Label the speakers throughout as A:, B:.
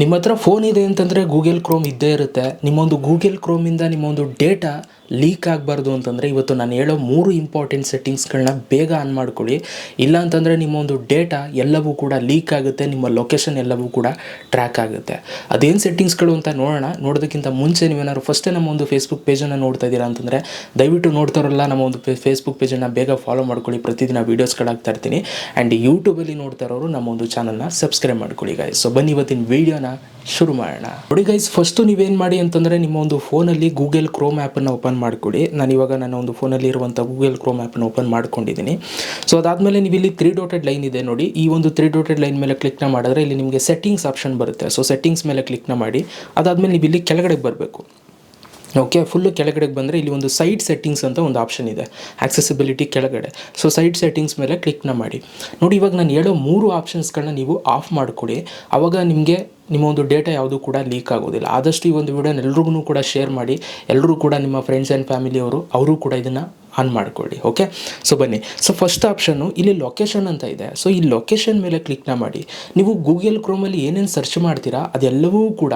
A: ನಿಮ್ಮ ಹತ್ರ ಫೋನ್ ಇದೆ ಅಂತಂದರೆ ಗೂಗಲ್ ಕ್ರೋಮ್ ಇದ್ದೇ ಇರುತ್ತೆ. ನಿಮ್ಮೊಂದು ಗೂಗಲ್ ಕ್ರೋಮಿಂದ ನಿಮ್ಮೊಂದು ಡೇಟಾ ಲೀಕ್ ಆಗಬಾರ್ದು ಅಂತಂದರೆ ಇವತ್ತು ನಾನು ಹೇಳೋ ಮೂರು ಇಂಪಾರ್ಟೆಂಟ್ ಸೆಟ್ಟಿಂಗ್ಸ್ಗಳನ್ನ ಬೇಗ ಆನ್ ಮಾಡ್ಕೊಳ್ಳಿ. ಇಲ್ಲ ಅಂತಂದರೆ ನಿಮ್ಮೊಂದು ಡೇಟಾ ಎಲ್ಲವೂ ಕೂಡ ಲೀಕ್ ಆಗುತ್ತೆ, ನಿಮ್ಮ ಲೊಕೇಶನ್ ಎಲ್ಲವೂ ಕೂಡ ಟ್ರ್ಯಾಕ್ ಆಗುತ್ತೆ. ಅದೇನು ಸೆಟ್ಟಿಂಗ್ಸ್ಗಳು ಅಂತ ನೋಡೋಣ. ನೋಡೋದಕ್ಕಿಂತ ಮುಂಚೆ ನೀವೇನಾದ್ರು ಫಸ್ಟೇ ನಮ್ಮ ಒಂದು ಫೇಸ್ಬುಕ್ ಪೇಜನ್ನು ನೋಡ್ತಾ ಇದ್ದೀರಾ ಅಂತಂದರೆ ದಯವಿಟ್ಟು ನೋಡ್ತಾರಲ್ಲ ನಮ್ಮ ಒಂದು ಫೇಸ್ಬುಕ್ ಪೇಜನ್ನು ಬೇಗ ಫಾಲೋ ಮಾಡ್ಕೊಳ್ಳಿ. ಪ್ರತಿದಿನ ವೀಡಿಯೋಸ್ಗಳಾಗ್ತಾ ಇರ್ತೀನಿ. ಆ್ಯಂಡ್ ಯೂಟ್ಯೂಬಲ್ಲಿ ನೋಡ್ತಾ ಇರೋರು ನಮ್ಮ ಒಂದು ಚಾನಲ್ನ ಸಬ್ಸ್ಕ್ರೈಬ್ ಮಾಡ್ಕೊಳ್ಳಿ ಗಾಯ್ಸ್ ಸೊ ಬನ್ನಿ ಇವತ್ತಿನ ವೀಡಿಯೋನ ಶುರು ಮಾಡೋಣ. ನೋಡಿ ಗೈಸ್ ಫಸ್ಟು ನೀವೇನು ಮಾಡಿ ಅಂತಂದರೆ ನಿಮ್ಮ ಒಂದು ಫೋನಲ್ಲಿ ಗೂಗಲ್ ಕ್ರೋಮ್ ಆ್ಯಪನ್ನು ಓಪನ್ ಮಾಡಿಕೊಡಿ ನಾನು ಇವಾಗ ನನ್ನ ಒಂದು ಫೋನಲ್ಲಿ ಇರುವಂಥ ಗೂಗಲ್ ಕ್ರೋಮ್ ಆ್ಯಪನ್ನು ಓಪನ್ ಮಾಡ್ಕೊಂಡಿದ್ದೀನಿ ಸೊ ಅದಾದಮೇಲೆ ನೀವು ಇಲ್ಲಿ ತ್ರೀ ಡಾಟೆಡ್ ಲೈನ್ ಇದೆ ನೋಡಿ. ಈ ಒಂದು ತ್ರೀ ಡೋಟೆಡ್ ಲೈನ್ ಮೇಲೆ ಕ್ಲಿಕ್ನ ಮಾಡಿದ್ರೆ ಇಲ್ಲಿ ನಿಮಗೆ ಸೆಟ್ಟಿಂಗ್ಸ್ ಆಪ್ಷನ್ ಬರುತ್ತೆ. ಸೊ ಸೆಟ್ಟಿಂಗ್ಸ್ ಮೇಲೆ ಕ್ಲಿಕ್ನ ಮಾಡಿ. ಅದಾದಮೇಲೆ ನೀವು ಇಲ್ಲಿ ಕೆಳಗಡೆ ಬರಬೇಕು. ಓಕೆ ಫುಲ್ಲು ಕೆಳಗಡೆಗೆ ಬಂದರೆ ಇಲ್ಲಿ ಒಂದು ಸೈಡ್ ಸೆಟ್ಟಿಂಗ್ಸ್ ಅಂತ ಒಂದು ಆಪ್ಷನ್ ಇದೆ. ಆಕ್ಸೆಸಿಬಿಲಿಟಿ ಕೆಳಗಡೆ. ಸೊ ಸೈಡ್ ಸೆಟ್ಟಿಂಗ್ಸ್ ಮೇಲೆ ಕ್ಲಿಕ್ನ ಮಾಡಿ. ನೋಡಿ ಇವಾಗ ನಾನು ಹೇಳೋ ಮೂರು ಆಪ್ಷನ್ಸ್ಗಳನ್ನ ನೀವು ಆಫ್ ಮಾಡಿಕೊಡಿ ಆವಾಗ ನಿಮಗೆ ನಿಮ್ಮ ಒಂದು ಡೇಟಾ ಯಾವುದೂ ಕೂಡ ಲೀಕ್ ಆಗೋದಿಲ್ಲ. ಆದಷ್ಟು ಈ ಒಂದು ವಿಡಿಯೋನ ಎಲ್ರಿಗೂ ಕೂಡ ಶೇರ್ ಮಾಡಿ ಎಲ್ಲರೂ ಕೂಡ ನಿಮ್ಮ ಫ್ರೆಂಡ್ಸ್ ಆ್ಯಂಡ್ ಫ್ಯಾಮಿಲಿಯವರು ಅವರು ಕೂಡ ಇದನ್ನು ಆನ್ ಮಾಡ್ಕೊಳ್ಳಿ ಓಕೆ ಸೊ ಬನ್ನಿ. ಸೊ ಫಸ್ಟ್ ಆಪ್ಷನ್ನು ಇಲ್ಲಿ ಲೊಕೇಶನ್ ಅಂತ ಇದೆ. ಸೊ ಈ ಲೊಕೇಶನ್ ಮೇಲೆ ಕ್ಲಿಕ್ನ ಮಾಡಿ. ನೀವು ಗೂಗಲ್ ಕ್ರೋಮಲ್ಲಿ ಏನೇನು ಸರ್ಚ್ ಮಾಡ್ತೀರಾ, ಅದೆಲ್ಲವೂ ಕೂಡ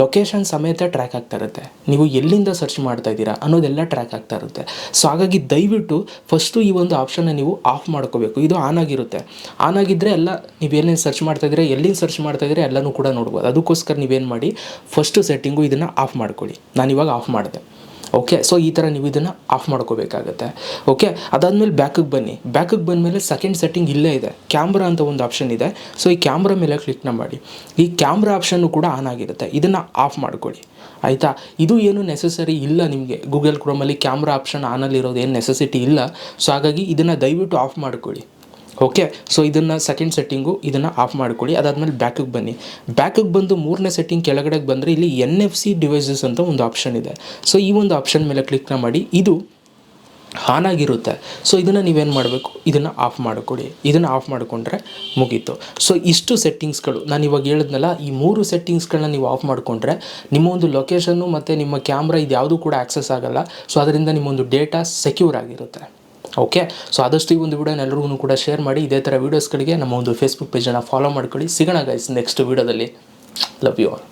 A: ಲೊಕೇಶನ್ ಸಮೇತ ಟ್ರ್ಯಾಕ್ ಆಗ್ತಾ ಇರುತ್ತೆ. ನೀವು ಎಲ್ಲಿಂದ ಸರ್ಚ್ ಮಾಡ್ತಾ ಇದ್ದೀರಾ ಅನ್ನೋದೆಲ್ಲ ಟ್ರ್ಯಾಕ್ ಆಗ್ತಾ ಇರುತ್ತೆ. ಸೊ ಹಾಗಾಗಿ ದಯವಿಟ್ಟು ಫಸ್ಟು ಈ ಒಂದು ಆಪ್ಷನ್ನ ನೀವು ಆಫ್ ಮಾಡ್ಕೋಬೇಕು. ಇದು ಆನ್ ಆಗಿರುತ್ತೆ. ಆನ್ ಆಗಿದ್ದರೆ ಎಲ್ಲ ನೀವು ಏನೇನು ಸರ್ಚ್ ಮಾಡ್ತಾ ಇದ್ದೀರಾ, ಎಲ್ಲಿಂದ ಸರ್ಚ್ ಮಾಡ್ತಾ ಇದ್ದೀರಾ ಎಲ್ಲನೂ ಕೂಡ ನೋಡ್ಬೋದು. ಅದಕ್ಕೋಸ್ಕರ ನೀವೇನು ಮಾಡಿ ಫಸ್ಟು ಸೆಟ್ಟಿಂಗು ಇದನ್ನು ಆಫ್ ಮಾಡ್ಕೊಳ್ಳಿ. ನಾನು ಇವಾಗ ಆಫ್ ಮಾಡಿದೆ. ಓಕೆ ಸೊ ಈ ಥರ ನೀವು ಇದನ್ನು ಆಫ್ ಮಾಡ್ಕೋಬೇಕಾಗತ್ತೆ. ಓಕೆ ಅದಾದಮೇಲೆ ಬ್ಯಾಕಿಗೆ ಬನ್ನಿ. ಬ್ಯಾಕಿಗೆ ಬಂದಮೇಲೆ ಸೆಕೆಂಡ್ ಸೆಟ್ಟಿಂಗ್ ಇಲ್ಲೇ ಇದೆ. ಕ್ಯಾಮ್ರಾ ಅಂತ ಒಂದು ಆಪ್ಷನ್ ಇದೆ. ಸೊ ಈ ಕ್ಯಾಮ್ರಾ ಮೇಲೆ ಕ್ಲಿಕ್ನ ಮಾಡಿ. ಈ ಕ್ಯಾಮ್ರಾ ಆಪ್ಷನ್ನು ಕೂಡ ಆನ್ ಆಗಿರುತ್ತೆ. ಇದನ್ನು ಆಫ್ ಮಾಡ್ಕೊಳ್ಳಿ. ಆಯಿತಾ? ಇದು ಏನು ನೆಸೆಸರಿ ಇಲ್ಲ ನಿಮಗೆ. ಗೂಗಲ್ ಕ್ರೋಮಲ್ಲಿ ಕ್ಯಾಮ್ರಾ ಆಪ್ಷನ್ ಆನಲ್ಲಿರೋದು ಏನು ನೆಸೆಸಿಟಿ ಇಲ್ಲ. ಸೊ ಹಾಗಾಗಿ ಇದನ್ನು ದಯವಿಟ್ಟು ಆಫ್ ಮಾಡ್ಕೊಳ್ಳಿ. ಓಕೆ ಸೊ ಇದನ್ನು ಸೆಕೆಂಡ್ ಸೆಟ್ಟಿಂಗು ಇದನ್ನು ಆಫ್ ಮಾಡ್ಕೊಳ್ಳಿ. ಅದಾದಮೇಲೆ ಬ್ಯಾಕಿಗೆ ಬನ್ನಿ. ಬ್ಯಾಕಿಗೆ ಬಂದು ಮೂರನೇ ಸೆಟ್ಟಿಂಗ್ ಕೆಳಗಡೆಗೆ ಬಂದರೆ ಇಲ್ಲಿ ಎನ್ ಎಫ್ ಸಿ ಡಿವೈಸಸ್ ಅಂತ ಒಂದು ಆಪ್ಷನ್ ಇದೆ. ಸೊ ಈ ಒಂದು ಆಪ್ಷನ್ ಮೇಲೆ ಕ್ಲಿಕ್ನ ಮಾಡಿ. ಇದು ಆನ್ ಆಗಿರುತ್ತೆ. ಸೊ ಇದನ್ನು ನೀವೇನು ಮಾಡಬೇಕು? ಇದನ್ನು ಆಫ್ ಮಾಡಿಕೊಡಿ ಇದನ್ನು ಆಫ್ ಮಾಡಿಕೊಂಡ್ರೆ ಮುಗೀತು. ಸೊ ಇಷ್ಟು ಸೆಟ್ಟಿಂಗ್ಸ್ಗಳು ನಾನು ಇವಾಗ ಹೇಳಿದ್ನಲ್ಲ, ಈ ಮೂರು ಸೆಟ್ಟಿಂಗ್ಸ್ಗಳನ್ನ ನೀವು ಆಫ್ ಮಾಡಿಕೊಂಡ್ರೆ ನಿಮ್ಮ ಒಂದು ಲೊಕೇಶನ್ನು ಮತ್ತು ನಿಮ್ಮ ಕ್ಯಾಮ್ರಾ ಇದು ಯಾವುದೂ ಕೂಡ ಆ್ಯಕ್ಸಸ್ ಆಗೋಲ್ಲ. ಸೊ ಅದರಿಂದ ನಿಮ್ಮೊಂದು ಡೇಟಾ ಸೆಕ್ಯೂರ್ ಆಗಿರುತ್ತೆ. ಓಕೆ? ಸೊ ಆದಷ್ಟು ಈ ಒಂದು ವಿಡಿಯೋನ ಎಲ್ಲರಿಗೂ ಕೂಡ ಶೇರ್ ಮಾಡಿ, ಇದೇ ಥರ ವೀಡಿಯೋಸ್ಗಳಿಗೆ ನಮ್ಮ ಒಂದು ಫೇಸ್ಬುಕ್ ಪೇಜನ್ನು ಫಾಲೋ ಮಾಡ್ಕೊಳ್ಳಿ. ಸಿಗೋಣ ಗೈಸ್ ನೆಕ್ಸ್ಟ್ ವೀಡಿಯೋದಲ್ಲಿ ಲವ್ ಯು ಆಲ್